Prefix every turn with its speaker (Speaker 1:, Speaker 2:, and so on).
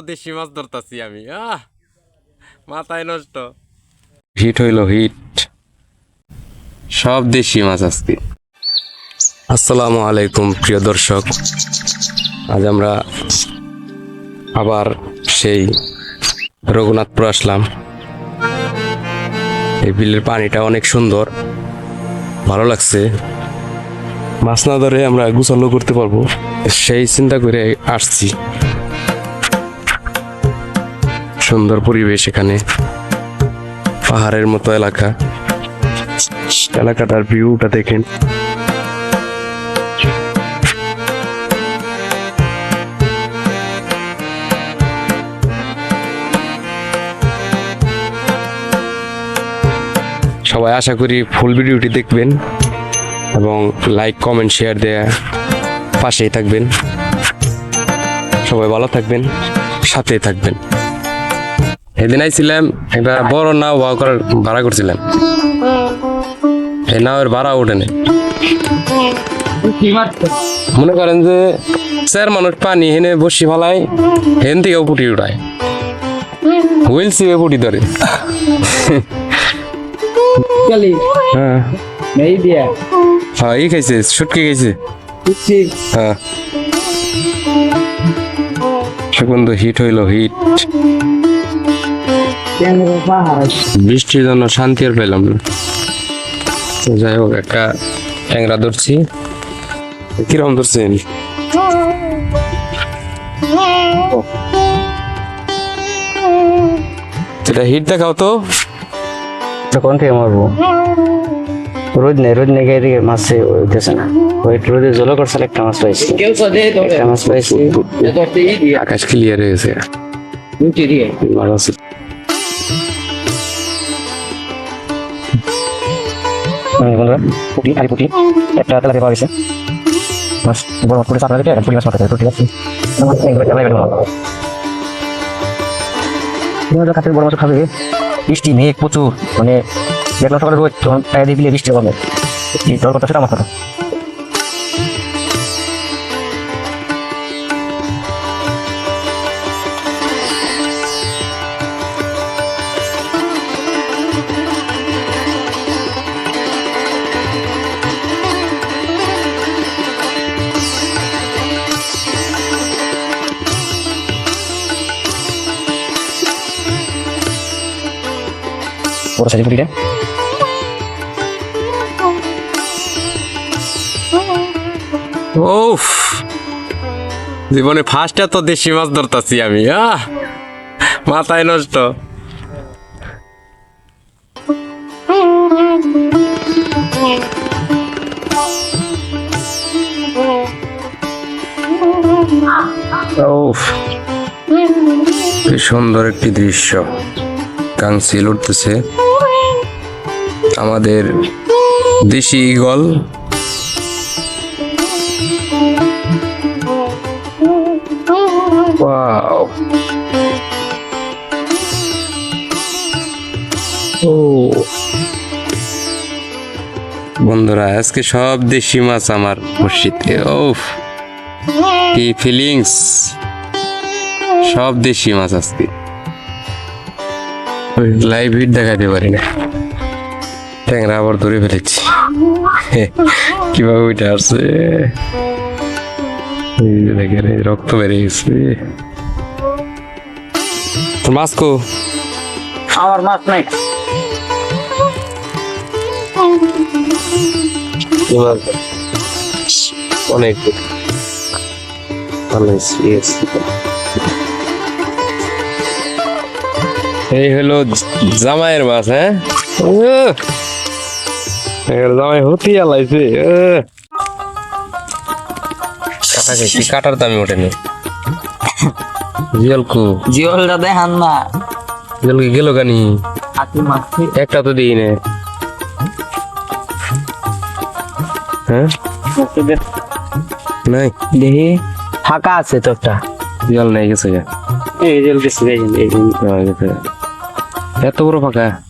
Speaker 1: দেশি মাছ ধরতাছি আমি। আহ, মাথায় নষ্ট। হিট হইল হিট। সব দেশি মাছ আজকে। আসসালামু আলাইকুম, প্রিয় দর্শক। আজ আমরা আবার সেই রঘুনাথপুর আসলাম। এই বিলের পানিটা অনেক সুন্দর। ভালো লাগছে। মাছ না ধরে আমরা গুছালো করতে পারব। সেই চিন্তা করে আসছি। সুন্দর পরিবেশ এখানে। পাহাড়ের মতো এলাকা। এলাকাটার ভিউটা দেখেন। সবাই আশা করি ফুল ভিডিওটি দেখবেন এবং লাইক কমেন্ট শেয়ার দেয়া পাশেই থাকবেন। সবাই ভালো থাকবেন, সাথেই থাকবেন। সেদিন আইছিলাম একটা বড় নাও করার ভাড়া করছিলাম। এই নাওয়ের ভাড়া ওঠেনি মনে করেন যে চার মানুষ পানি হেনে বসি ফেলায় হেন থেকেও পুটি উঠায়। হুইল সিপে পুটি ধরে। হ্যাঁ. হ্যাঁ এই খাইছে সুটকি খাইছে। হ্যাঁ। সুগন্ধ হিট হইল হিট. বৃষ্টির জন্য শান্তি আর পেলাম না। তো যাই হোক একটা ট্যাংরা ধরছি। কীরকম ধরছেন এটা হিট দেখাও তো।
Speaker 2: তখন থেকে মারবো? রোদ নেই রোদ নেই গিয়ে মাছ হইতেছে না। ওই রোদে জল করছিল একটা মাছ পাইছি। একটা মাছ পাইছি।
Speaker 1: আকাশ ক্লিয়ার হয়েছে
Speaker 2: বন্ধুরা, পুটি আরি পুটি, একটা তেলাপি পাওয়া গেছে। মাছ বড় মাছ পুটি চাপড়া দিতে পুটি মাছ ঠিক আছে? কাছের বড় মাছ খাবে বৃষ্টি, মেঘ প্রচুর মানে দেখলাম সকালে রোজ তখন টায়া দিয়ে বৃষ্টি হবে। এই জল সেটা আমার কথা। বড় সাইজের পুটিটা।
Speaker 1: ওফ জীবনে ফার্স্ট এত দেশি মাছ ধরতাছি আমি, আহ, মাথায় নষ্ট। সুন্দর একটি দৃশ্য। কাংসিল উঠতেছে। আমাদের দেশি ইগল ও। বন্ধুরা, আজকে সব দেশি মাছ আমার মসজিদে ওফ কি ফিলিংস সব দেশি মাছ আজকে। লাইভ হিট দেখাতে পারি না। ট্যাংরা আবার ধরে ফেলেছি। কীভাবে ওইটা আসছে? দেখেন রক্ত বেরিয়ে গেছে। মাছ কো?
Speaker 2: আমার মাছ নাই।
Speaker 1: অনেক ভালো. এই হলো জামাইয়ের মাছ হ্যাঁ! জামাই হতি আলাইছে কাটা গেছি কাটার দামি ওঠেনি। জিয়ালকু
Speaker 2: জিওলটা দেখান না।
Speaker 1: জিয়ালকু গেল কানি একটা তো দিই নে। হ্যাঁ? নাই।
Speaker 2: দেখি ফাঁকা আছে তো একটা
Speaker 1: জল নাই গেছে গা।
Speaker 2: এই জল গেছে এই
Speaker 1: হ্যাঁ, গেছে। এত বড় ফাঁকা